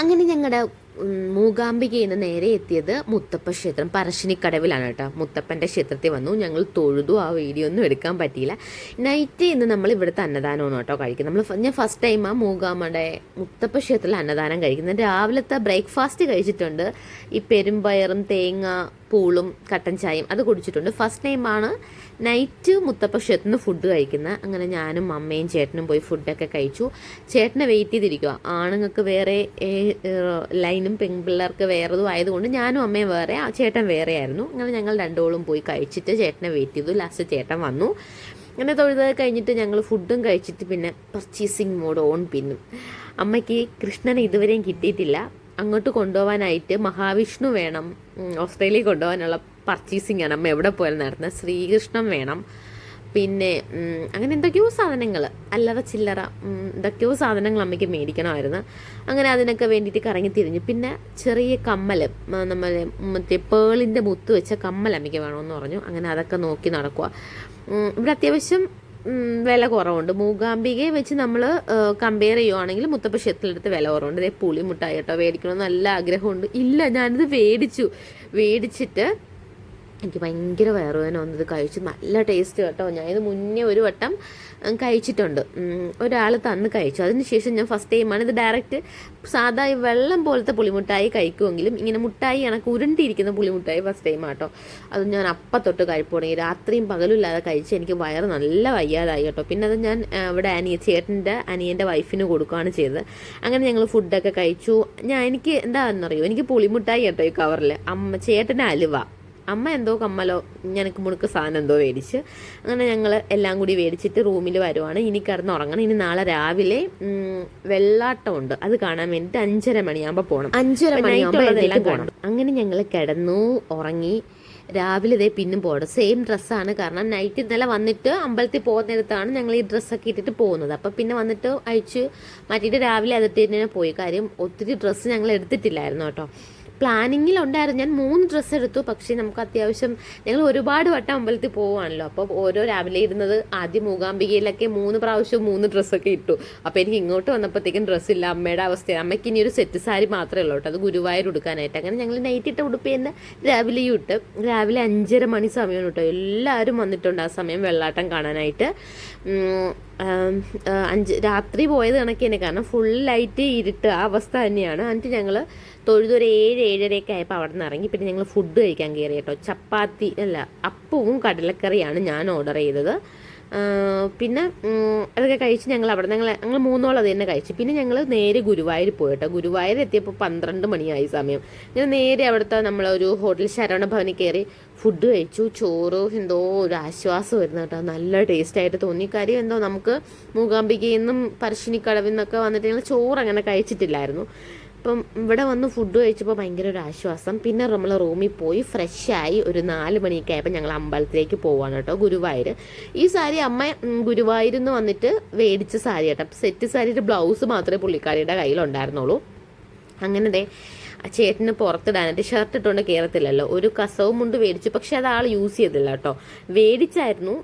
അങ്ങനെ ഞങ്ങളുടെ മൂകാംബികയിൽ നിന്ന് നേരെ എത്തിയത് മുത്തപ്പ ക്ഷേത്രം പറശ്ശിനിക്കടവിലാണ് കേട്ടോ. മുത്തപ്പന്റെ ക്ഷേത്രത്തിൽ വന്നു. ഞങ്ങൾ തൊഴുതു. ആ വീഡിയോ ഒന്നും എടുക്കാൻ പറ്റിയില്ല. നൈറ്റ് ഇന്ന് നമ്മൾ ഇവിടുത്തെ അന്നദാനമാണ് കേട്ടോ കഴിക്കുന്നത്. നമ്മൾ ഞാൻ ഫസ്റ്റ് ടൈം ആ മൂകാമ്മയുടെ മുത്തപ്പ ക്ഷേത്രത്തിൽ അന്നദാനം കഴിക്കുന്നത്. രാവിലത്തെ ബ്രേക്ക്ഫാസ്റ്റ് കഴിച്ചിട്ടുണ്ട്. ഈ പെരുമ്പയറും തേങ്ങ പൂളും കട്ടൻ ചായയും അത് കുടിച്ചിട്ടുണ്ട്. ഫസ്റ്റ് ടൈമാണ് നൈറ്റ് മുത്തപ്പ ക്ഷേത്രത്തിൽ നിന്ന് ഫുഡ് കഴിക്കുന്ന അങ്ങനെ ഞാനും അമ്മയും ചേട്ടനും പോയി ഫുഡൊക്കെ കഴിച്ചു. ചേട്ടനെ വെയിറ്റ് ചെയ്തിരിക്കുക ആണുങ്ങൾക്ക് വേറെ ലൈനും പെൺപിള്ളേർക്ക് വേറെതും ആയതുകൊണ്ട് ഞാനും അമ്മയും വേറെ ചേട്ടൻ വേറെ ആയിരുന്നു അങ്ങനെ ഞങ്ങൾ രണ്ടോളും പോയി കഴിച്ചിട്ട് ചേട്ടനെ വെയിറ്റ് ചെയ്തു. ലാസ്റ്റ് ചേട്ടൻ വന്നു. അങ്ങനെ തൊഴുത് കഴിഞ്ഞിട്ട് ഞങ്ങൾ ഫുഡും കഴിച്ചിട്ട് പിന്നെ പർച്ചേസിങ് മോഡ് ഓൺ പിന്നും. അമ്മയ്ക്ക് കൃഷ്ണനെ ഇതുവരെയും കിട്ടിയിട്ടില്ല. അങ്ങോട്ട് കൊണ്ടുപോകാനായിട്ട് മഹാവിഷ്ണു വേണം ഓസ്ട്രേലിയ കൊണ്ടുപോകാനുള്ള പർച്ചേസിങ് ആണ്. അമ്മ എവിടെ പോയാലും നടത്തുന്നത്. ശ്രീകൃഷ്ണൻ വേണം. പിന്നെ അങ്ങനെ എന്തൊക്കെയോ സാധനങ്ങൾ. അല്ലറ ചില്ലറ എന്തൊക്കെയോ സാധനങ്ങൾ അമ്മയ്ക്ക് മേടിക്കണമായിരുന്നു. അങ്ങനെ അതിനൊക്കെ വേണ്ടിയിട്ട് കറങ്ങി തിരിഞ്ഞു. പിന്നെ ചെറിയ കമ്മൽ നമ്മൾ മറ്റേ പേളിന്റെ മുത്ത് വെച്ച കമ്മൽ അമ്മയ്ക്ക് വേണമെന്ന് പറഞ്ഞു. അങ്ങനെ അതൊക്കെ നോക്കി നടക്കുക ഇവിടെ അത്യാവശ്യം വില കുറവുണ്ട്. മൂകാംബികയെ വെച്ച് നമ്മൾ കമ്പയർ ചെയ്യുവാണെങ്കിൽ മുത്തപ്പ ക്ഷേത്രത്തിലെടുത്ത് വില കുറവുണ്ട്. ഇതേ പുളി മുട്ടായി മേടിക്കണമെന്ന് നല്ല ആഗ്രഹമുണ്ട്. ഇല്ല ഞാനിത് മേടിച്ചു. മേടിച്ചിട്ട് എനിക്ക് ഭയങ്കര വയറുവേദന വന്നത്. കഴിച്ചു നല്ല ടേസ്റ്റ് കേട്ടോ. ഞാനിത് മുന്നേ ഒരു വട്ടം കഴിച്ചിട്ടുണ്ട്. ഒരാൾ തന്ന് കഴിച്ചു. അതിനുശേഷം ഞാൻ ഫസ്റ്റ് ടൈമാണ് ഇത് ഡയറക്റ്റ് സാധാ വെള്ളം പോലത്തെ പുളിമുട്ടായി കഴിക്കുമെങ്കിലും ഇങ്ങനെ മുട്ടായി കണക്ക് ഉരുണ്ടിരിക്കുന്ന പുളിമുട്ടായി ഫസ്റ്റ് ടൈം ആട്ടോ. അത് ഞാൻ അപ്പം തൊട്ട് കഴിപ്പ് തുടങ്ങി രാത്രിയും പകലുമില്ലാതെ കഴിച്ച് എനിക്ക് വയറ് നല്ല വയ്യാതായി കേട്ടോ. പിന്നെ അത് ഞാൻ ഇവിടെ അനിയ ചേട്ടന്റെ അനിയന്റെ വൈഫിന് കൊടുക്കുകയാണ് ചെയ്തത്. അങ്ങനെ ഞങ്ങൾ ഫുഡൊക്കെ കഴിച്ചു. ഞാൻ എനിക്ക് എന്താണെന്നറിയോ എനിക്ക് പുളിമുട്ടായി കേട്ടോ ഈ കവറിൽ അമ്മ ചേട്ടന്റെ അലുവ. അമ്മ എന്തോ കമ്മലോ ഞനക്ക് മുണുക്ക് സാധനം എന്തോ മേടിച്ച്. അങ്ങനെ ഞങ്ങൾ എല്ലാം കൂടി മേടിച്ചിട്ട് റൂമിൽ വരുവാണ്. ഇനി കിടന്ന് ഉറങ്ങണം ഇനി നാളെ രാവിലെ വെള്ളാട്ടമുണ്ട്. അത് കാണാൻ വേണ്ടിയിട്ട് അഞ്ചര മണിയാകുമ്പോൾ പോകണം അഞ്ചര മണിയാകുമ്പോൾ പോകണം അങ്ങനെ ഞങ്ങൾ കിടന്നു ഉറങ്ങി. രാവിലെ ഇതേ പിന്നും പോകണം സെയിം ഡ്രസ്സാണ് കാരണം നൈറ്റ് ഇന്നലെ വന്നിട്ട് അമ്പലത്തിൽ പോകുന്നിടത്താണ് ഞങ്ങൾ ഈ ഡ്രസ്സൊക്കെ ഇട്ടിട്ട് പോകുന്നത്. അപ്പം പിന്നെ വന്നിട്ട് അഴിച്ച് മാറ്റിയിട്ട് രാവിലെ അതിട്ട് തന്നെ പോയി. കാര്യം ഒത്തിരി ഡ്രസ്സ് ഞങ്ങൾ എടുത്തിട്ടില്ലായിരുന്നു കേട്ടോ. പ്ലാനിങ്ങിലുണ്ടായിരുന്നു. ഞാൻ മൂന്ന് ഡ്രസ്സ് എടുത്തു. പക്ഷേ നമുക്ക് അത്യാവശ്യം ഞങ്ങൾ ഒരുപാട് വട്ടം അമ്പലത്തിൽ പോവുകയാണല്ലോ അപ്പോൾ ഓരോ രാവിലെ ഇരുന്നത് ആദ്യം മൂകാംബികയിലൊക്കെ മൂന്ന് പ്രാവശ്യം മൂന്ന് ഡ്രസ്സൊക്കെ ഇട്ടു. അപ്പോൾ എനിക്ക് ഇങ്ങോട്ട് വന്നപ്പോഴത്തേക്കും ഡ്രസ്സില്ല അമ്മയുടെ അവസ്ഥയാണ്. അമ്മയ്ക്ക് ഇനി ഒരു സെറ്റ് സാരി മാത്രമേ ഉള്ളൂ കേട്ടോ. അത് ഗുരുവായൂർ ഉടുക്കാനായിട്ട്. അങ്ങനെ ഞങ്ങൾ നൈറ്റ് ഇട്ട ഉടുപ്പ് തന്നെ രാവിലെയും ഇട്ട്. രാവിലെ അഞ്ചര മണി സമയമാണ് കേട്ടോ. എല്ലാവരും വന്നിട്ടുണ്ട് ആ സമയം വെള്ളാട്ടം കാണാനായിട്ട്. അഞ്ച് രാത്രി പോയത് കണക്ക് തന്നെ കാരണം ലൈറ്റ് ഇരുട്ട് ആ അവസ്ഥ തന്നെയാണ്. എന്നിട്ട് ഞങ്ങൾ തൊഴുതൊരു ഏഴ് ഏഴരയൊക്കെ ആയപ്പോൾ അവിടെ നിന്ന് ഇറങ്ങി. പിന്നെ ഞങ്ങൾ ഫുഡ് കഴിക്കാൻ കയറി കേട്ടോ. ചപ്പാത്തി അല്ല അപ്പവും കടലക്കറിയാണ് ഞാൻ ഓർഡർ ചെയ്തത്. പിന്നെ അതൊക്കെ കഴിച്ച് ഞങ്ങൾ അവിടെ ഞങ്ങൾ ഞങ്ങൾ മൂന്നോളം അത് തന്നെ കഴിച്ചു. പിന്നെ ഞങ്ങൾ നേരെ ഗുരുവായൂർ പോയി കേട്ടോ ഗുരുവായൂർ എത്തിയപ്പോൾ പന്ത്രണ്ട് മണിയായി സമയം. ഇങ്ങനെ നേരെ അവിടുത്തെ നമ്മളൊരു ഹോട്ടൽ ശരവണ ഭവനിൽ കയറി ഫുഡ് കഴിച്ചു. ചോറ് എന്തോ ഒരു ആശ്വാസം വരുന്നു കേട്ടോ. നല്ല ടേസ്റ്റായിട്ട് തോന്നി. കാര്യം എന്തോ നമുക്ക് മൂകാംബികയിൽ നിന്നും പരശ്ശിനിക്കടവിൽ നിന്നൊക്കെ വന്നിട്ട് ഞങ്ങൾ ചോറ് അങ്ങനെ കഴിച്ചിട്ടില്ലായിരുന്നു. അപ്പം ഇവിടെ വന്ന് ഫുഡ് കഴിച്ചപ്പോൾ ഭയങ്കര ഒരു ആശ്വാസം. പിന്നെ നമ്മൾ റൂമിൽ പോയി ഫ്രഷായി ഒരു നാല് മണിയൊക്കെ ആയപ്പോൾ ഞങ്ങൾ അമ്പലത്തിലേക്ക് പോവാണ് കേട്ടോ ഗുരുവായൂർ ഈ സാരി അമ്മ ഗുരുവായൂരിൽ നിന്ന് വന്നിട്ട് മേടിച്ച സാരി കേട്ടോ സെറ്റ് സാരിയുടെ ബ്ലൗസ് മാത്രമേ പുള്ളിക്കാരിയുടെ കയ്യിലുണ്ടായിരുന്നുള്ളൂ. അങ്ങനെ ദേ ആ ചേട്ടന് പുറത്തിടാനായിട്ട് ഷർട്ട് ഇട്ടുകൊണ്ട് കയറത്തില്ലല്ലോ ഒരു കസവും മുണ്ട് മേടിച്ചു. പക്ഷെ അത് ആൾ യൂസ് ചെയ്തില്ല കേട്ടോ. മേടിച്ചായിരുന്നു.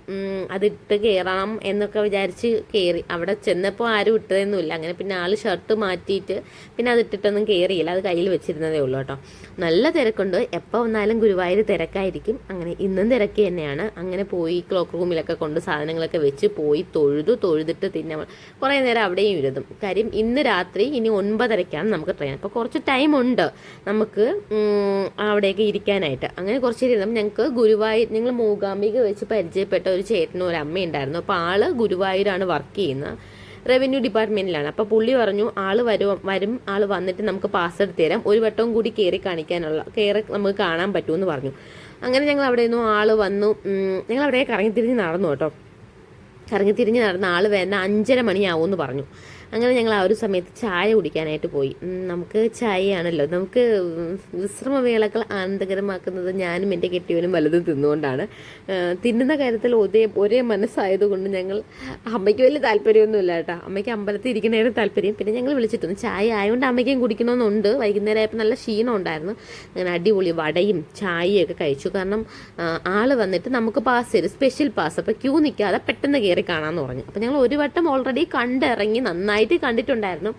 അതിട്ട് കയറണം എന്നൊക്കെ വിചാരിച്ച് കയറി അവിടെ ചെന്നപ്പോൾ ആരും ഇട്ടതൊന്നുമില്ല. അങ്ങനെ പിന്നെ ആൾ ഷർട്ട് മാറ്റിയിട്ട് പിന്നെ അത് ഇട്ടിട്ടൊന്നും കയറിയില്ല അത് കയ്യിൽ വെച്ചിരുന്നതേ ഉള്ളൂ കേട്ടോ. നല്ല തിരക്കുണ്ട്. എപ്പോൾ വന്നാലും ഗുരുവായൂർ തിരക്കായിരിക്കും. അങ്ങനെ ഇന്നും തിരക്ക് തന്നെയാണ്. അങ്ങനെ പോയി ക്ലോക്ക് റൂമിലൊക്കെ കൊണ്ട് സാധനങ്ങളൊക്കെ വെച്ച് പോയി തൊഴുതു തൊഴുതിട്ട് തിന്നെ കുറേ നേരം അവിടെയും ഇരുതും കാര്യം ഇന്ന് രാത്രി ഇനി ഒൻപതരയ്ക്കാണ് നമുക്ക് ട്രെയിൻ അപ്പോൾ കുറച്ച് ടൈം ഉണ്ട്. നമുക്ക് ഉം, അവിടെയൊക്കെ ഇരിക്കാനായിട്ട്. അങ്ങനെ കുറച്ച് ഇരുന്നപ്പോൾ ഞങ്ങൾക്ക് ഗുരുവായൂർ ഞങ്ങൾ മൂകാംബിക വെച്ച് പരിചയപ്പെട്ട ഒരു ചേട്ടനും ഒരു അമ്മയുണ്ടായിരുന്നു അപ്പോൾ ആൾ ഗുരുവായൂരാണ് വർക്ക് ചെയ്യുന്നത്. റവന്യൂ ഡിപ്പാർട്ട്മെന്റിലാണ് അപ്പോൾ പുള്ളി പറഞ്ഞു ആൾ വരും വരും ആൾ വന്നിട്ട് നമുക്ക് പാസ് എടുത്ത് തരാം. ഒരു വട്ടവും കൂടി കയറി കാണിക്കാനുള്ള കയറി നമുക്ക് കാണാൻ പറ്റുമെന്ന് പറഞ്ഞു. അങ്ങനെ ഞങ്ങൾ അവിടെ നിന്നു ആൾ വന്നു. ഞങ്ങൾ അവിടെ കറങ്ങി തിരിഞ്ഞ് നടന്നു കേട്ടോ. കറങ്ങി തിരിഞ്ഞ് നടന്ന ആൾ വേണ്ട അഞ്ചര മണിയാവുമെന്ന് പറഞ്ഞു. അങ്ങനെ ഞങ്ങൾ ആ ഒരു സമയത്ത് ചായ കുടിക്കാനായിട്ട് പോയി. നമുക്ക് ചായയാണല്ലോ. നമുക്ക് വിശ്രമവേളകൾ ആനന്ദകരമാക്കുന്നത് ഞാനും എന്റെ കെട്ടിയവനും വലുതും തിന്നുകൊണ്ടാണ്. തിന്നുന്ന കാര്യത്തിൽ ഒരേ ഒരേ മനസ്സായതുകൊണ്ട് ഞങ്ങൾ അമ്മയ്ക്ക് വലിയ താല്പര്യമൊന്നുമില്ല കേട്ടോ. അമ്മയ്ക്ക് അമ്പലത്തിൽ ഇരിക്കുന്നതിന് താല്പര്യം. പിന്നെ ഞങ്ങൾ വിളിച്ചിട്ടുണ്ട് ചായ ആയതുകൊണ്ട് അമ്മയ്ക്കും കുടിക്കണമെന്നുണ്ട്. വൈകുന്നേരം ആയപ്പോൾ നല്ല ക്ഷീണം ഉണ്ടായിരുന്നു. അങ്ങനെ അടിപൊളി വടയും ചായയും ഒക്കെ കഴിച്ചു. കാരണം ആൾ വന്നിട്ട് നമുക്ക് പാസ് തരും സ്പെഷ്യൽ പാസ് അപ്പോൾ ക്യൂ നിൽക്കാതെ പെട്ടെന്ന് കയറി കാണാമെന്ന് പറഞ്ഞു. അപ്പോൾ ഞങ്ങൾ ഒരു വട്ടം ഓൾറെഡി കണ്ടിറങ്ങി നന്നായിട്ട് കണ്ടിട്ടുണ്ടായിരുന്നു.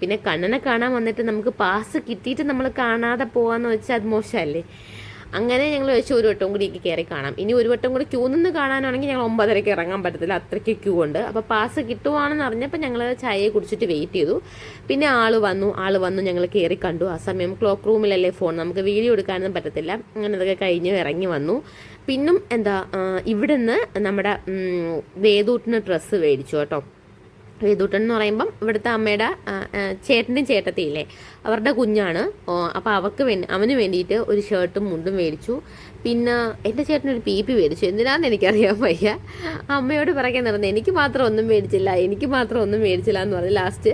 പിന്നെ കണ്ണനെ കാണാൻ വന്നിട്ട് നമുക്ക് പാസ് കിട്ടിയിട്ട് നമ്മൾ കാണാതെ പോകാന്ന് വെച്ചാൽ അത് മോശമല്ലേ? അങ്ങനെ ഞങ്ങൾ വെച്ച് ഒരു വട്ടം കൂടി കയറി കാണാം. ഇനി ഒരു വട്ടം കൂടി ക്യൂ നിന്ന് കാണാനാണെങ്കിൽ ഞങ്ങൾ ഒമ്പതരയ്ക്ക് ഇറങ്ങാൻ പറ്റത്തില്ല. അത്രയ്ക്ക് ക്യൂ ഉണ്ട്. അപ്പോൾ പാസ് കിട്ടുവാണെന്ന് അറിഞ്ഞപ്പോൾ ഞങ്ങൾ ചായയെ കുടിച്ചിട്ട് വെയിറ്റ് ചെയ്തു. പിന്നെ ആൾ വന്നു. ആൾ വന്നു ഞങ്ങൾ കയറി കണ്ടു. ആ സമയം ക്ലോക്ക് റൂമിലല്ലേ ഫോൺ നമുക്ക് വീഡിയോ എടുക്കാനൊന്നും പറ്റത്തില്ല. അങ്ങനെ അതൊക്കെ കഴിഞ്ഞ് ഇറങ്ങി വന്നു. പിന്നും എന്താ ഇവിടുന്ന് നമ്മുടെ വേദൂട്ടിന് ഡ്രസ്സ് മേടിച്ചു കേട്ടോ. വേദൂട്ടൻ എന്ന് പറയുമ്പം ഇവിടുത്തെ അമ്മയുടെ ചേട്ടന്റെയും ചേട്ടത്തിയില്ലേ? അവരുടെ കുഞ്ഞാണ്. അപ്പോൾ അവർക്ക് വേണ്ടി അവന് വേണ്ടിയിട്ട് ഒരു ഷർട്ടും മുണ്ടും മേടിച്ചു. പിന്നെ എന്റെ ചേട്ടനൊരു പി പി മേടിച്ചു. എന്തിനാന്ന് എനിക്കറിയാൻ വയ്യ. അമ്മയോട് പറയാൻ നടന്നത് എനിക്ക് മാത്രം ഒന്നും മേടിച്ചില്ല എനിക്ക് മാത്രം ഒന്നും മേടിച്ചില്ല എന്ന് പറഞ്ഞ് ലാസ്റ്റ്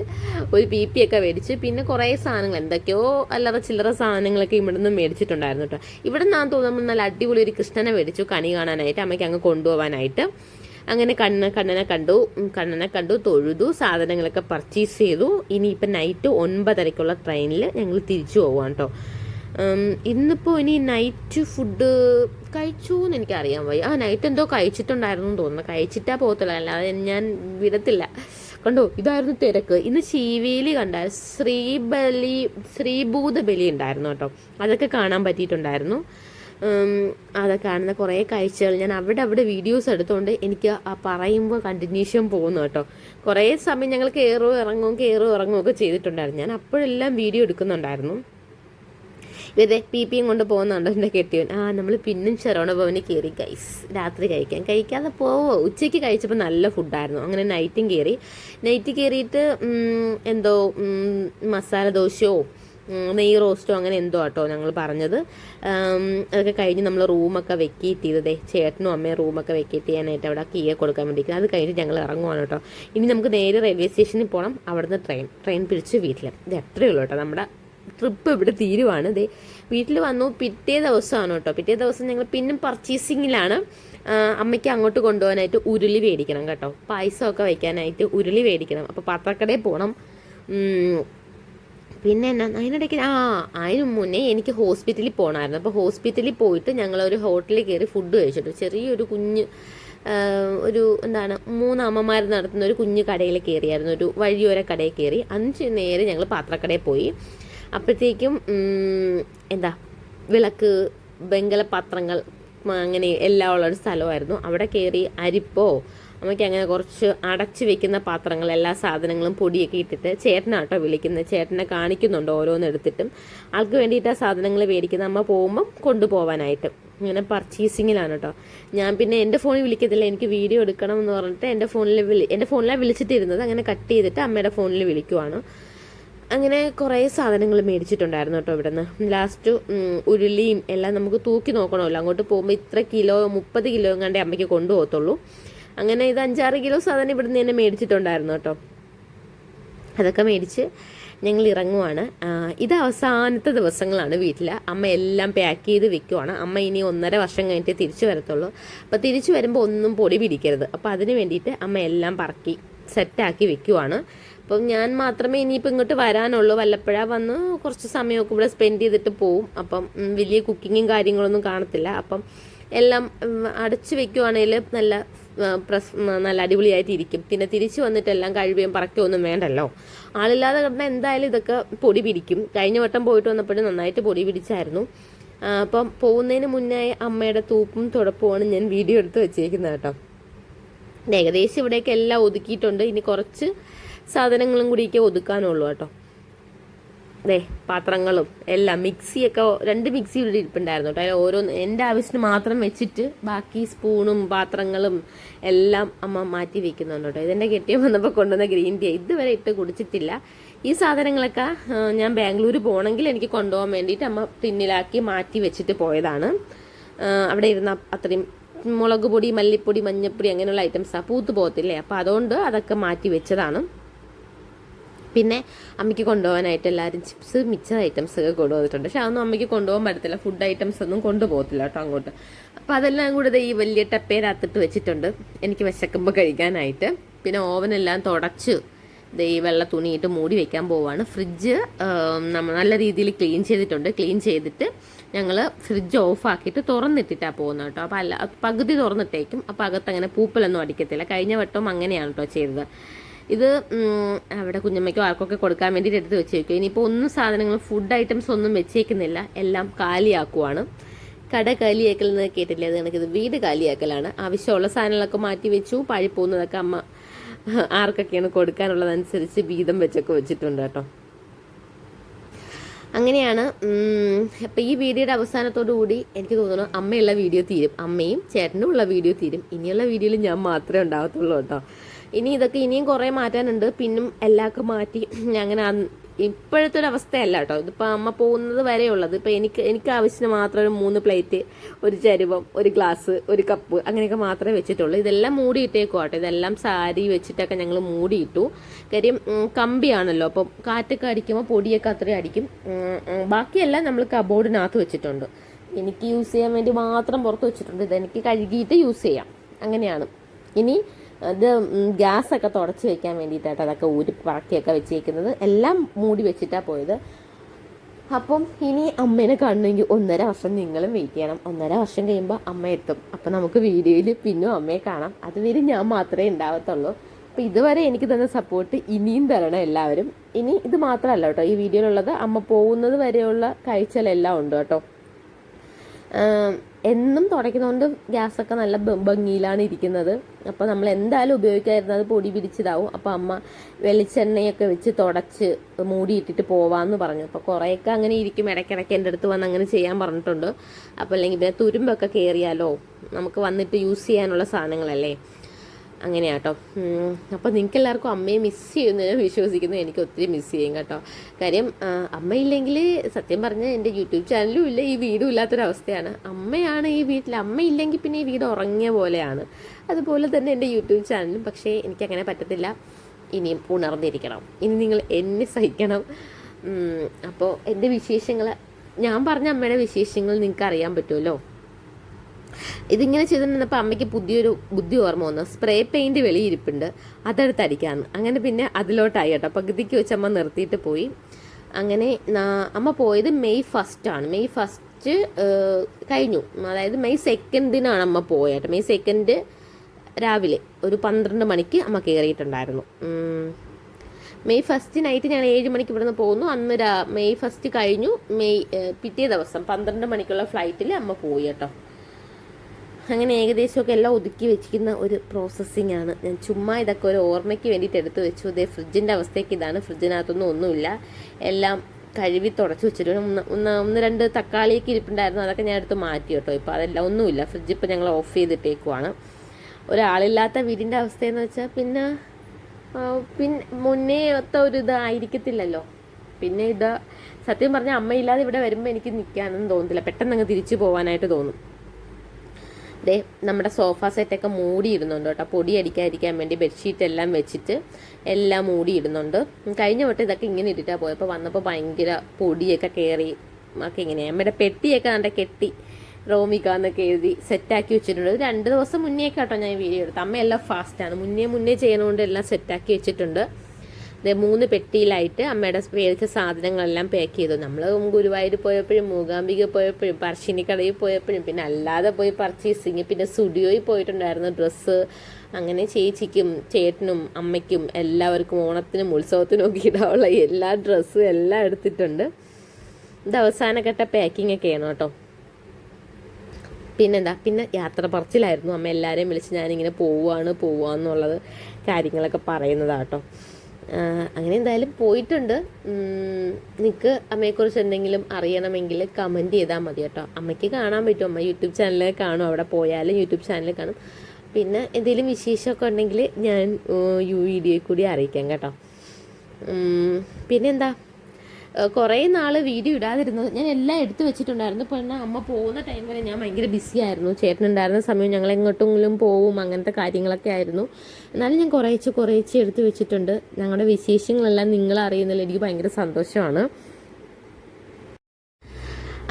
ഒരു പി പി ഒക്കെ മേടിച്ചു. പിന്നെ കുറേ സാധനങ്ങൾ എന്തൊക്കെയോ അല്ലറ ചില്ലറ സാധനങ്ങളൊക്കെ ഇവിടെ നിന്ന് മേടിച്ചിട്ടുണ്ടായിരുന്നു കേട്ടോ. ഇവിടെ നിന്നാണ് തോന്നുമ്പോൾ നല്ല അടിപൊളി ഒരു കൃഷ്ണനെ മേടിച്ചു കണി കാണാനായിട്ട് അമ്മയ്ക്ക് അങ്ങ് കൊണ്ടുപോകാനായിട്ട് അങ്ങനെ കണ്ണ കണ്ണനെ കണ്ടു കണ്ണനെ കണ്ടു തൊഴുതു സാധനങ്ങളൊക്കെ പർച്ചേസ് ചെയ്തു. ഇനി ഇനിയിപ്പം നൈറ്റ് ഒൻപതരയ്ക്കുള്ള ട്രെയിനിൽ ഞങ്ങൾ തിരിച്ചു പോവാം കേട്ടോ ഇന്നിപ്പോൾ ഇനി നൈറ്റ് ഫുഡ് കഴിച്ചു എന്ന് എനിക്കറിയാൻ വയ്യ. ആ നൈറ്റ് എന്തോ കഴിച്ചിട്ടുണ്ടായിരുന്നു എന്ന് തോന്നുന്നു. കഴിച്ചിട്ടാ പോകത്തില്ല അല്ലാതെ ഞാൻ വിടത്തില്ല. കണ്ടോ ഇതായിരുന്നു തിരക്ക്. ഇന്ന് ശീവേലി കണ്ട ശ്രീബലി ശ്രീഭൂത ബലി ഉണ്ടായിരുന്നു കേട്ടോ. അതൊക്കെ കാണാൻ പറ്റിയിട്ടുണ്ടായിരുന്നു. അത് കാണുന്ന കുറേ കാഴ്ചകൾ. ഞാൻ അവിടെ അവിടെ വീഡിയോസ് എടുത്തുകൊണ്ട് എനിക്ക് ആ പറയുമ്പോൾ കണ്ടിന്യൂഷൻ പോകുന്നു കേട്ടോ. കുറേ സമയം ഞങ്ങൾ കയറോ ഇറങ്ങോ കയറോ ഇറങ്ങുമോ ഒക്കെ ചെയ്തിട്ടുണ്ടായിരുന്നു. ഞാൻ അപ്പോഴെല്ലാം വീഡിയോ എടുക്കുന്നുണ്ടായിരുന്നു. ഇവരെ പി പിയും കൊണ്ട് പോകുന്നുണ്ടോ എന്റെ കെട്ടിയവൻ? ആ നമ്മൾ പിന്നും ശരവണ ഭവന് കയറി കൈസ് രാത്രി കഴിക്കാൻ. കഴിക്കാതെ പോവോ. ഉച്ചയ്ക്ക് കഴിച്ചപ്പോൾ നല്ല ഫുഡായിരുന്നു അങ്ങനെ നൈറ്റും കയറി നൈറ്റ് കയറിയിട്ട് എന്തോ മസാല ദോശയോ നെയ്യ് റോസ്റ്റോ അങ്ങനെ എന്തോ ആട്ടോ ഞങ്ങൾ പറഞ്ഞത്. അതൊക്കെ കഴിഞ്ഞ് നമ്മൾ റൂമൊക്കെ വെക്കേറ്റ് ചെയ്തതേ ചേട്ടനും അമ്മയും റൂമൊക്കെ വെക്കേറ്റ് ചെയ്യാനായിട്ട് അവിടെ കീ കൊടുക്കാൻ വേണ്ടിയിട്ട് അത് കഴിഞ്ഞ് ഞങ്ങൾ ഇറങ്ങുവാണ് കേട്ടോ. ഇനി നമുക്ക് നേരെ റെയിൽവേ സ്റ്റേഷനിൽ പോകണം അവിടുന്ന് ട്രെയിൻ ട്രെയിൻ പിടിച്ച് വീട്ടിൽ ഇത് എത്രയേ ഉള്ളൂ കേട്ടോ നമ്മുടെ ട്രിപ്പ് ഇവിടെ തീരുവാണ്. ഇതേ വീട്ടിൽ വന്നു പിറ്റേ ദിവസമാണ് കേട്ടോ. പിറ്റേ ദിവസം ഞങ്ങൾ പിന്നെ പർച്ചേസിങ്ങിലാണ്. അമ്മയ്ക്ക് അങ്ങോട്ട് കൊണ്ടുപോകാനായിട്ട് ഉരുളി മേടിക്കണം കേട്ടോ. പായസമൊക്കെ വയ്ക്കാനായിട്ട് ഉരുളി മേടിക്കണം. അപ്പോൾ പാത്രക്കടയിൽ പോകണം പിന്നെ എന്നാ അതിനിടയ്ക്ക് ആ അതിന് മുന്നേ എനിക്ക് ഹോസ്പിറ്റലിൽ പോകണമായിരുന്നു അപ്പോൾ ഹോസ്പിറ്റലിൽ പോയിട്ട് ഞങ്ങൾ ഒരു ഹോട്ടലിൽ കയറി ഫുഡ് കഴിച്ചിട്ടു ചെറിയൊരു കുഞ്ഞ് ഒരു എന്താണ് മൂന്ന് അമ്മമാർ നടത്തുന്ന ഒരു കുഞ്ഞു കടയിൽ കയറിയായിരുന്നു. ഒരു വഴിയോര കടയിൽ കയറി. അഞ്ച് നേരെ ഞങ്ങൾ പാത്രക്കടയിൽ പോയി. അപ്പോഴത്തേക്കും എന്താ വിളക്ക് വെങ്കലപാത്രങ്ങൾ അങ്ങനെ എല്ലാം ഉള്ളൊരു സ്ഥലമായിരുന്നു. അവിടെ കയറി അരിപ്പോ അമ്മയ്ക്ക് അങ്ങനെ കുറച്ച് അടച്ചു വെക്കുന്ന പാത്രങ്ങൾ എല്ലാ സാധനങ്ങളും പൊടിയൊക്കെ ഇട്ടിട്ട് ചേട്ടനാട്ടോ വിളിക്കുന്നത്. ചേട്ടനെ കാണിക്കുന്നുണ്ട് ഓരോന്ന് എടുത്തിട്ടും. ആൾക്ക് വേണ്ടിയിട്ട് ആ സാധനങ്ങൾ മേടിക്കുന്ന അമ്മ പോകുമ്പം കൊണ്ടുപോകാനായിട്ട് ഇങ്ങനെ പർച്ചേസിങ്ങിലാണ് കേട്ടോ ഞാൻ പിന്നെ എന്റെ ഫോണിൽ വിളിക്കത്തില്ല. എനിക്ക് വീഡിയോ എടുക്കണം എന്ന് പറഞ്ഞിട്ട് എന്റെ ഫോണിൽ വിളി എന്റെ ഫോണിലാണ് വിളിച്ചിട്ടിരുന്നത്. അങ്ങനെ കട്ട് ചെയ്തിട്ട് അമ്മയുടെ ഫോണിൽ വിളിക്കുവാണ്. അങ്ങനെ കുറേ സാധനങ്ങൾ മേടിച്ചിട്ടുണ്ടായിരുന്നു കേട്ടോ ഇവിടെ നിന്ന് ലാസ്റ്റ് ഉരുളിയും എല്ലാം നമുക്ക് തൂക്കി നോക്കണമല്ലോ. അങ്ങോട്ട് പോകുമ്പോൾ ഇത്ര കിലോ മുപ്പത് കിലോ കണ്ടേ അമ്മയ്ക്ക് കൊണ്ടുപോകത്തുള്ളൂ. അങ്ങനെ ഇത് അഞ്ചാറ് കിലോ സാധനം ഇവിടുന്ന് തന്നെ മേടിച്ചിട്ടുണ്ടായിരുന്നു കേട്ടോ. അതൊക്കെ മേടിച്ച് ഞങ്ങൾ ഇറങ്ങുവാണ്. ഇത് അവസാനത്തെ ദിവസങ്ങളാണ് വീട്ടിൽ അമ്മ എല്ലാം പാക്ക് ചെയ്ത് വെക്കുവാണ്. അമ്മ ഇനി ഒന്നര വർഷം കഴിഞ്ഞിട്ട് തിരിച്ചു വരത്തുള്ളൂ. അപ്പോൾ തിരിച്ചു വരുമ്പോൾ ഒന്നും പൊടി പിടിക്കരുത്. അപ്പോൾ അതിന് വേണ്ടിയിട്ട് അമ്മ എല്ലാം പറക്കി സെറ്റാക്കി വെക്കുവാണ്. അപ്പം ഞാൻ മാത്രമേ ഇനിയിപ്പോൾ ഇങ്ങോട്ട് വരാനുള്ളൂ. വല്ലപ്പോഴാ വന്ന് കുറച്ച് സമയമൊക്കെ ഇവിടെ സ്പെൻഡ് ചെയ്തിട്ട് പോവും. അപ്പം വലിയ കുക്കിങ്ങും കാര്യങ്ങളൊന്നും കാണത്തില്ല. അപ്പം എല്ലാം അടച്ചു വെക്കുവാണെങ്കിൽ നല്ല പ്രസ് നല്ല അടിപൊളിയായിട്ട് ഇരിക്കും. പിന്നെ തിരിച്ചു വന്നിട്ട് എല്ലാം കഴിയുകയും പറക്കുകയൊന്നും വേണ്ടല്ലോ. ആളില്ലാതെ കിടന്നാൽ എന്തായാലും ഇതൊക്കെ പൊടി പിടിക്കും. കഴിഞ്ഞ വട്ടം പോയിട്ട് വന്നപ്പോഴും നന്നായിട്ട് പൊടി പിടിച്ചായിരുന്നു. അപ്പം പോകുന്നതിന് മുന്നേ അമ്മയുടെ തൂപ്പും തുടപ്പുമാണ് ഞാൻ വീഡിയോ എടുത്ത് വെച്ചേക്കുന്നത് കേട്ടോ. ഏകദേശം ഇവിടേക്ക് എല്ലാം ഒതുക്കിയിട്ടുണ്ട്. ഇനി കുറച്ച് സാധനങ്ങളും കൂടിയൊക്കെ ഒതുക്കാനുള്ളൂ കേട്ടോ. അതെ പാത്രങ്ങളും എല്ലാം മിക്സിയൊക്കെ രണ്ട് മിക്സി ഇവിടെ ഇരിപ്പുണ്ടായിരുന്നു കേട്ടോ. അതിൽ ഓരോന്ന് എന്റെ ആവശ്യത്തിന് മാത്രം വെച്ചിട്ട് ബാക്കി സ്പൂണും പാത്രങ്ങളും എല്ലാം അമ്മ മാറ്റി വെക്കുന്നുണ്ട് കേട്ടോ. ഇതെന്റെ കെട്ടിയ വന്നപ്പോൾ കൊണ്ടുവന്ന ഗ്രീൻ ടീ. ഇതുവരെ ഇട്ട് കുടിച്ചിട്ടില്ല. ഈ സാധനങ്ങളൊക്കെ ഞാൻ ബാംഗ്ലൂർ പോകണമെങ്കിൽ എനിക്ക് കൊണ്ടുപോകാൻ വേണ്ടിയിട്ട് അമ്മ പിന്നിലാക്കി മാറ്റി വെച്ചിട്ട് പോയതാണ്. അവിടെ ഇരുന്ന അത്രയും മുളക് പൊടി മല്ലിപ്പൊടി മഞ്ഞപ്പൊടി അങ്ങനെയുള്ള ഐറ്റംസാണ് പൂത്ത് പോകത്തില്ലേ? അപ്പോൾ അതുകൊണ്ട് അതൊക്കെ മാറ്റി വെച്ചതാണ്. പിന്നെ അമ്മയ്ക്ക് കൊണ്ടുപോകാനായിട്ട് എല്ലാവരും ചിപ്സ് മിച്ചർ ഐറ്റംസ് ഒക്കെ കൊണ്ടുപോയിട്ടുണ്ട് പക്ഷെ അതൊന്നും അമ്മയ്ക്ക് കൊണ്ടുപോകാൻ പറ്റത്തില്ല. ഫുഡ് ഐറ്റംസ് ഒന്നും കൊണ്ടുപോകത്തില്ല കേട്ടോ അങ്ങോട്ട്. അപ്പോൾ അതെല്ലാം കൂടെ ഈ വലിയ ടപ്പേരകത്തിട്ട് വെച്ചിട്ടുണ്ട്. എനിക്ക് വിശക്കുമ്പോൾ കഴിക്കാനായിട്ട്. പിന്നെ ഓവനെല്ലാം തുടച്ച്. ഈ വെള്ള തുണിയിട്ട് മൂടി വെക്കാൻ പോവാണ്. ഫ്രിഡ്ജ് നമ്മൾ നല്ല രീതിയിൽ ക്ലീൻ ചെയ്തിട്ടുണ്ട്. ക്ലീൻ ചെയ്തിട്ട് ഞങ്ങൾ ഫ്രിഡ്ജ് ഓഫ് ആക്കിയിട്ട് തുറന്നിട്ടിട്ടാണ് പോകുന്നത് കേട്ടോ. അപ്പോൾ അല്ല പകുതി തുറന്നിട്ടേക്കും. അപ്പോൾ അകത്ത് അങ്ങനെ പൂപ്പലൊന്നും അടിക്കത്തില്ല. കഴിഞ്ഞ വട്ടവും അങ്ങനെയാണ് കേട്ടോ ചെയ്തത്. ഇത് അവിടെ കുഞ്ഞമ്മയ്ക്കോ ആർക്കൊക്കെ കൊടുക്കാൻ വേണ്ടിയിട്ട് എടുത്ത് വെച്ചേക്കും. ഇനിയിപ്പോൾ ഒന്നും സാധനങ്ങൾ ഫുഡ് ഐറ്റംസ് ഒന്നും വെച്ചേക്കുന്നില്ല. എല്ലാം കാലിയാക്കുവാണ്. കട കാലിയാക്കൽ എന്ന് കേട്ടില്ലേ അത് കണക്കിത് വീട് കാലിയാക്കലാണ്. ആവശ്യമുള്ള സാധനങ്ങളൊക്കെ മാറ്റി വെച്ചു. പഴി പോകുന്നതൊക്കെ അമ്മ ആർക്കൊക്കെയാണ് കൊടുക്കാനുള്ളതനുസരിച്ച് വീതം വെച്ചൊക്കെ വെച്ചിട്ടുണ്ട് കേട്ടോ. അങ്ങനെയാണ് അപ്പം ഈ വീഡിയോയുടെ അവസാനത്തോടു കൂടി എനിക്ക് തോന്നുന്നു അമ്മയുള്ള വീഡിയോ തീരും. അമ്മയും ചേട്ടനും ഉള്ള വീഡിയോ തീരും. ഇനിയുള്ള വീഡിയോയിൽ ഞാൻ മാത്രമേ ഉണ്ടാകത്തുള്ളൂ കേട്ടോ. ഇനി ഇതൊക്കെ ഇനിയും കുറേ മാറ്റാനുണ്ട്. പിന്നും എല്ലാവർക്കും മാറ്റി. അങ്ങനെ ഇപ്പോഴത്തെ ഒരു അവസ്ഥയല്ല കേട്ടോ. ഇതിപ്പോൾ അമ്മ പോകുന്നത് വരെ ഉള്ളത് ഇപ്പോൾ എനിക്ക് എനിക്ക് ആവശ്യത്തിന് മാത്രം ഒരു മൂന്ന് പ്ലേറ്റ് ഒരു ചരുവം ഒരു ഗ്ലാസ് ഒരു കപ്പ് അങ്ങനെയൊക്കെ മാത്രമേ വെച്ചിട്ടുള്ളൂ. ഇതെല്ലാം മൂടിയിട്ടേക്കും കേട്ടോ. ഇതെല്ലാം സാരി വെച്ചിട്ടൊക്കെ ഞങ്ങൾ മൂടിയിട്ടു. കാര്യം കമ്പിയാണല്ലോ. അപ്പം കാറ്റൊക്കെ അടിക്കുമ്പോൾ പൊടിയൊക്കെ അത്രയും അടിക്കും. ബാക്കിയെല്ലാം നമ്മൾ കബോർഡിനകത്ത് വെച്ചിട്ടുണ്ട്. എനിക്ക് യൂസ് ചെയ്യാൻ വേണ്ടി മാത്രം പുറത്ത് വെച്ചിട്ടുണ്ട്. ഇതെനിക്ക് കഴുകിയിട്ട് യൂസ് ചെയ്യാം. അങ്ങനെയാണ്. ഇനി ഇത് ഗ്യാസൊക്കെ തുടച്ച് വെക്കാൻ വേണ്ടിയിട്ടാണ് അതൊക്കെ ഊരി പറക്കിയൊക്കെ വെച്ചേക്കുന്നത്. എല്ലാം മൂടി വെച്ചിട്ടാണ് പോയത്. അപ്പം ഇനി അമ്മേനെ കാണണമെങ്കിൽ ഒന്നര വർഷം നിങ്ങളും വെയിറ്റ് ചെയ്യണം. ഒന്നര വർഷം കഴിയുമ്പോൾ അമ്മ എത്തും. അപ്പം നമുക്ക് വീഡിയോയിൽ പിന്നും അമ്മയെ കാണാം. അതുവരെ ഞാൻ മാത്രമേ ഉണ്ടാവത്തുള്ളൂ. അപ്പം ഇതുവരെ എനിക്ക് തന്ന സപ്പോർട്ട് ഇനിയും തരണം എല്ലാവരും. ഇനി ഇത് മാത്രമല്ല കേട്ടോ. ഈ വീഡിയോയിലുള്ളത് അമ്മ പോകുന്നത് വരെയുള്ള കാഴ്ചകളെല്ലാം ഉണ്ട് കേട്ടോ. എന്നും തുടയ്ക്കുന്നതുകൊണ്ട് ഗ്യാസൊക്കെ നല്ല ഭംഗിയിലാണ് ഇരിക്കുന്നത്. അപ്പോൾ നമ്മൾ എന്തായാലും ഉപയോഗിക്കാതിരുന്നത് പൊടി പിടിച്ചതാവും. അപ്പോൾ അമ്മ വെളിച്ചെണ്ണയൊക്കെ വെച്ച് തുടച്ച് മൂടിയിട്ടിട്ട് പോവാമെന്ന് പറഞ്ഞു. അപ്പോൾ കുറേയൊക്കെ അങ്ങനെ ഇരിക്കും. ഇടയ്ക്കിടയ്ക്ക് എന്റെ അടുത്ത് വന്ന് അങ്ങനെ ചെയ്യാൻ പറഞ്ഞിട്ടുണ്ട്. അപ്പോൾ അല്ലെങ്കിൽ പിന്നെ തുരുമ്പൊക്കെ കയറിയാലോ നമുക്ക് വന്നിട്ട് യൂസ് ചെയ്യാനുള്ള സാധനങ്ങളല്ലേ? അങ്ങനെയാട്ടോ. അപ്പോൾ നിങ്ങൾക്ക് എല്ലാവർക്കും അമ്മയെ മിസ് ചെയ്യുന്നതിന് വിശ്വസിക്കുന്നു. എനിക്ക് ഒത്തിരി മിസ് ചെയ്യും കേട്ടോ. കാര്യം അമ്മയില്ലെങ്കിൽ സത്യം പറഞ്ഞാൽ എന്റെ യൂട്യൂബ് ചാനലും ഇല്ല ഈ വീടും ഇല്ലാത്തൊരവസ്ഥയാണ്. അമ്മയാണ് ഈ വീട്ടിൽ അമ്മയില്ലെങ്കിൽ പിന്നെ ഈ വീട് ഉറങ്ങിയ പോലെയാണ്. അതുപോലെ തന്നെ എന്റെ യൂട്യൂബ് ചാനലും പക്ഷേ എനിക്കങ്ങനെ പറ്റത്തില്ല. ഇനിയും ഉണർന്നിരിക്കണം ഇനി നിങ്ങൾ എന്നെ സഹിക്കണം. അപ്പോൾ എന്റെ വിശേഷങ്ങൾ ഞാൻ പറഞ്ഞ അമ്മയുടെ വിശേഷങ്ങൾ നിങ്ങൾക്ക് അറിയാൻ പറ്റുമല്ലോ? ഇതിങ്ങനെ ചെയ്തിട്ടുണ്ടപ്പോൾ അമ്മയ്ക്ക് പുതിയൊരു ബുദ്ധി ഓർമ്മ വന്നു. സ്പ്രേ പെയിന്റ് വെളിയിരിപ്പുണ്ട്. അതെടുത്ത് അടിക്കാമെന്ന് അങ്ങനെ പിന്നെ അതിലോട്ടായി കേട്ടോ. പകുതിക്ക് വെച്ച് അമ്മ നിർത്തിയിട്ട് പോയി. അങ്ങനെ അമ്മ പോയത് മെയ് ഫസ്റ്റാണ് മെയ് ഫസ്റ്റ് കഴിഞ്ഞു. അതായത് മെയ് സെക്കൻഡിനാണ് അമ്മ പോയത് മെയ് സെക്കൻഡ് രാവിലെ ഒരു പന്ത്രണ്ട് മണിക്ക് അമ്മ കയറിയിട്ടുണ്ടായിരുന്നു. മെയ് ഫസ്റ്റ് നൈറ്റ് ഞാൻ ഏഴ് മണിക്ക് ഇവിടുന്ന് പോകുന്നു അന്ന് മെയ് ഫസ്റ്റ് കഴിഞ്ഞു. മെയ് പിറ്റേ ദിവസം പന്ത്രണ്ട് മണിക്കുള്ള ഫ്ലൈറ്റിൽ അമ്മ പോയി കേട്ടോ. അങ്ങനെ ഏകദേശമൊക്കെ എല്ലാം ഒതുക്കി വെച്ചിരിക്കുന്ന ഒരു പ്രോസസ്സിംഗ് ആണ്. ഞാൻ ചുമ്മാ ഇതൊക്കെ ഒരു ഓർമ്മയ്ക്ക് വേണ്ടിയിട്ട് എടുത്തു വെച്ചു. ഇതേ ഫ്രിഡ്ജിന്റെ അവസ്ഥയ്ക്ക് ഇതാണ്. ഫ്രിഡ്ജിനകത്തൊന്നും ഒന്നുമില്ല. എല്ലാം കഴുകി തുടച്ച് വെച്ചിട്ട് ഒന്ന് ഒന്ന് ഒന്ന് രണ്ട് തക്കാളിയൊക്കെ ഇരിപ്പുണ്ടായിരുന്നു. അതൊക്കെ ഞാൻ എടുത്ത് മാറ്റി കേട്ടോ. ഇപ്പോൾ അതെല്ലാം ഒന്നുമില്ല. ഫ്രിഡ്ജ് ഇപ്പോൾ ഞങ്ങൾ ഓഫ് ചെയ്തിട്ടേക്കുവാണ്. ഒരാളില്ലാത്ത വീടിന്റെ അവസ്ഥയെന്ന് വെച്ചാൽ പിന്നെ പിന്നെ മുന്നേത്തെ ഒരു ഇതായിരിക്കത്തില്ലല്ലോ പിന്നെ ഇത് സത്യം പറഞ്ഞാൽ അമ്മയില്ലാതെ ഇവിടെ വരുമ്പോൾ എനിക്ക് നിൽക്കാനൊന്നും തോന്നുന്നില്ല പെട്ടെന്ന് അങ്ങ് തിരിച്ചു പോകാനായിട്ട് തോന്നും. ദേ നമ്മുടെ സോഫ സെറ്റൊക്കെ മൂടിയിടുന്നുണ്ട് കേട്ടോ. പൊടി അടിക്കാതിരിക്കാൻ വേണ്ടി ബെഡ്ഷീറ്റ് എല്ലാം വെച്ചിട്ട് എല്ലാം മൂടിയിടുന്നുണ്ട് കഴിഞ്ഞ വട്ടം ഇതൊക്കെ ഇങ്ങനെ ഇട്ടിട്ടാണ് പോയപ്പോൾ വന്നപ്പോൾ ഭയങ്കര പൊടിയൊക്കെ കയറി ഒക്കെ ഇങ്ങനെ അമ്മയുടെ പെട്ടിയൊക്കെ കണ്ട കെട്ടി റോമിക എന്നൊക്കെ എഴുതി സെറ്റാക്കി വെച്ചിട്ടുണ്ട്. രണ്ട് ദിവസം മുന്നേ കേട്ടോ ഞാൻ വീഡിയോ എടുത്ത് അമ്മ എല്ലാം ഫാസ്റ്റാണ് മുന്നേ മുന്നേ ചെയ്യണതുകൊണ്ട് എല്ലാം സെറ്റാക്കി വെച്ചിട്ടുണ്ട്. മൂന്ന് പെട്ടിയിലായിട്ട് അമ്മയുടെ മേടിച്ച സാധനങ്ങളെല്ലാം പാക്ക് ചെയ്തു. നമ്മൾ ഗുരുവായൂർ പോയപ്പോഴും മൂകാംബിക പോയപ്പോഴും പറശ്ശിനിക്കടയിൽ പോയപ്പോഴും പിന്നെ അല്ലാതെ പോയി പർച്ചേസിങ് പിന്നെ സ്റ്റുഡിയോയിൽ പോയിട്ടുണ്ടായിരുന്നു ഡ്രസ്സ്. അങ്ങനെ ചേച്ചിക്കും ചേട്ടനും അമ്മയ്ക്കും എല്ലാവർക്കും ഓണത്തിനും ഉത്സവത്തിനും ഒക്കെ ഇടാനുള്ള എല്ലാ ഡ്രസ്സും എല്ലാം എടുത്തിട്ടുണ്ട്. ഇത് അവസാനഘട്ട പാക്കിംഗ് ഒക്കെയാണ് കേട്ടോ. പിന്നെന്താ പിന്നെ യാത്ര പറച്ചിലായിരുന്നു. അമ്മ എല്ലാവരെയും വിളിച്ച് ഞാനിങ്ങനെ പോവുകയാണ് പോവുകയെന്നുള്ളത് കാര്യങ്ങളൊക്കെ പറയുന്നതാട്ടോ അങ്ങനെ എന്തായാലും പോയിട്ടുണ്ട്. നിങ്ങൾക്ക് അമ്മയെക്കുറിച്ച് എന്തെങ്കിലും അറിയണമെങ്കിൽ കമന്റ് ചെയ്താൽ മതി കേട്ടോ. അമ്മയ്ക്ക് കാണാൻ പറ്റും. അമ്മ യൂട്യൂബ് ചാനലിൽ കാണും. അവിടെ പോയാലും യൂട്യൂബ് ചാനലിൽ കാണും. പിന്നെ എന്തെങ്കിലും വിശേഷമൊക്കെ ഉണ്ടെങ്കിൽ ഞാൻ യു വീഡിയോയിൽ കൂടി അറിയിക്കാം കേട്ടോ. പിന്നെന്താ കുറേ നാൾ വീഡിയോ ഇടാതിരുന്നു ഞാൻ എല്ലാം എടുത്തു വെച്ചിട്ടുണ്ടായിരുന്നു. എന്നാൽ അമ്മ പോകുന്ന ടൈം വരെ ഞാൻ ഭയങ്കര ബിസി ആയിരുന്നു. ചേട്ടനുണ്ടായിരുന്ന സമയം ഞങ്ങൾ എങ്ങോട്ടെങ്കിലും പോവും അങ്ങനത്തെ കാര്യങ്ങളൊക്കെ ആയിരുന്നു. എന്നാലും ഞാൻ കുറേച്ച് കുറേച്ച് എടുത്തു വെച്ചിട്ടുണ്ട്. ഞങ്ങളുടെ വിശേഷങ്ങളെല്ലാം നിങ്ങൾ അറിയുന്നതിൽ എനിക്ക് ഭയങ്കര സന്തോഷമാണ്.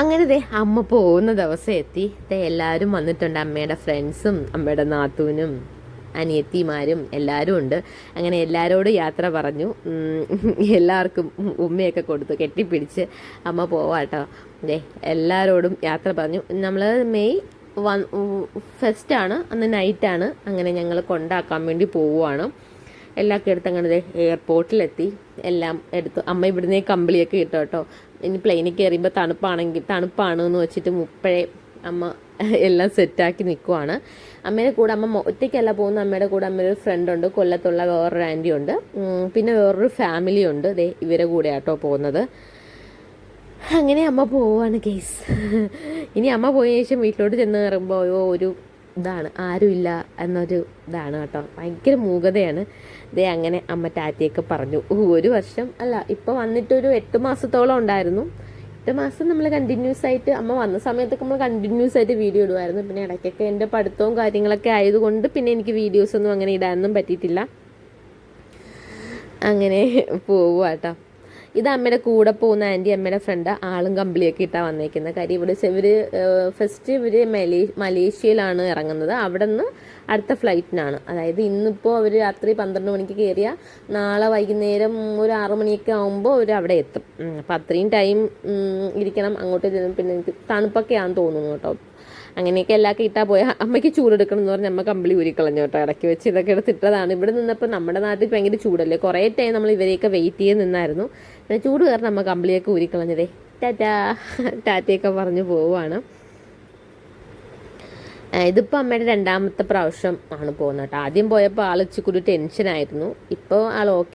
അങ്ങനെ ദേ അമ്മ പോകുന്ന ദിവസം എത്തി. എല്ലാവരും വന്നിട്ടുണ്ട് അമ്മയുടെ ഫ്രണ്ട്സും അമ്മയുടെ നാത്തൂനും. അനിയത്തിമാരും എല്ലാവരും ഉണ്ട്. അങ്ങനെ എല്ലാവരോടും യാത്ര പറഞ്ഞു. എല്ലാവർക്കും ഉമ്മയൊക്കെ കൊടുത്തു. കെട്ടിപ്പിടിച്ച് അമ്മ പോവാട്ടോ. ദേ എല്ലാവരോടും യാത്ര പറഞ്ഞു. നമ്മൾ മെയ് വൺ ഫസ്റ്റാണ് അന്ന് നൈറ്റാണ് അങ്ങനെ ഞങ്ങൾ കൊണ്ടാക്കാൻ വേണ്ടി പോവുകയാണ് എല്ലാം എടുത്ത് അങ്ങനെ എയർപോർട്ടിലെത്തി എല്ലാം എടുത്തു അമ്മ ഇവിടുന്ന് കമ്പിളിയൊക്കെ കിട്ടും കേട്ടോ. ഇനി പ്ലെയിനിൽ കയറിയുമ്പോൾ തണുപ്പാണെങ്കിൽ തണുപ്പാണ് എന്ന് വെച്ചിട്ട് മുപ്പഴേ അമ്മ എല്ലാം സെറ്റാക്കി നിൽക്കുവാണ് അമ്മേനെ കൂടെ അമ്മ ഒറ്റയ്ക്കല്ല പോകുന്ന അമ്മയുടെ കൂടെ അമ്മയുടെ ഒരു ഫ്രണ്ട് ഉണ്ട്. കൊല്ലത്തുള്ള വേറൊരു ആന്റി ഉണ്ട്. പിന്നെ വേറൊരു ഫാമിലി ഉണ്ട്. ദേ ഇവരെ കൂടെ ആട്ടോ പോകുന്നത്. അങ്ങനെ അമ്മ പോവാണ് കേസ് ഇനി അമ്മ പോയ ശേഷം വീട്ടിലോട്ട് ചെന്ന് കയറുമ്പോൾ ഒരു ഇതാണ്. ആരുമില്ല എന്നൊരു ഇതാണ് കേട്ടോ. ഭയങ്കര മൂകതയാണ്. ദേ അങ്ങനെ അമ്മ ടാറ്റയൊക്കെ പറഞ്ഞു. ഒരു വർഷം. അല്ല ഇപ്പോൾ വന്നിട്ടൊരു എട്ട് മാസത്തോളം ഉണ്ടായിരുന്നു. എട്ട് മാസം നമ്മൾ കണ്ടിന്യൂസ് ആയിട്ട് അമ്മ വന്ന സമയത്തൊക്കെ നമ്മൾ കണ്ടിന്യൂസ് ആയിട്ട് വീഡിയോ ഇടുമായിരുന്നു. പിന്നെ ഇടയ്ക്കൊക്കെ എന്റെ പഠിത്തവും കാര്യങ്ങളൊക്കെ ആയതുകൊണ്ട് പിന്നെ എനിക്ക് വീഡിയോസ് ഒന്നും അങ്ങനെ ഇടാനൊന്നും പറ്റിയിട്ടില്ല. അങ്ങനെ പോവുക ഇത് അമ്മയുടെ കൂടെ പോകുന്ന ആന്റി അമ്മയുടെ ഫ്രണ്ട് ആളും കമ്പിളിയൊക്കെ ഇട്ടാണ് വന്നേക്കുന്നത് കാര്യം ഇവിടെ ഇവർ ഫസ്റ്റ് ഇവർ മലേ മലേഷ്യയിലാണ് ഇറങ്ങുന്നത്. അവിടെ നിന്ന് അടുത്ത ഫ്ലൈറ്റിനാണ്. അതായത് ഇന്നിപ്പോൾ അവർ രാത്രി പന്ത്രണ്ട് മണിക്ക് കയറിയാൽ നാളെ വൈകുന്നേരം ഒരു ആറു മണിയൊക്കെ ആകുമ്പോൾ അവർ അവിടെ എത്തും. അപ്പോൾ അപ്പം അത്രയും ടൈം ഇരിക്കണം അങ്ങോട്ട് പിന്നെ എനിക്ക് തണുപ്പൊക്കെയാണെന്ന് തോന്നുന്നു കേട്ടോ. അങ്ങനെയൊക്കെ എല്ലാവർക്കും ഇട്ടാൽ പോയാൽ അമ്മയ്ക്ക് ചൂടെടുക്കണം എന്ന് പറഞ്ഞാൽ അമ്മ കമ്പിളി ഊരിക്കളഞ്ഞു കേട്ടോ. ഇടയ്ക്ക് വെച്ച് ഇതൊക്കെ എടുത്തിട്ടതാണ്. ഇവിടെ നിന്നപ്പോൾ നമ്മുടെ നാട്ടിൽ ഭയങ്കര ചൂടല്ലേ? കുറേ ടൈം നമ്മൾ ഇവരെയൊക്കെ വെയിറ്റ് ചെയ്ത് നിന്നായിരുന്നു. പിന്നെ ചൂട് കാരണം അമ്മ കമ്പിളിയൊക്കെ ഊരിക്കളഞ്ഞതേ ടാറ്റാ ടാറ്റയൊക്കെ പറഞ്ഞു പോവുകയാണ്. ഇതിപ്പോൾ അമ്മയുടെ രണ്ടാമത്തെ പ്രാവശ്യം ആണ് പോകുന്നത് കേട്ടോ. ആദ്യം പോയപ്പോൾ ആൾ ഇച്ചിരി ടെൻഷനായിരുന്നു ഇപ്പോൾ ആൾ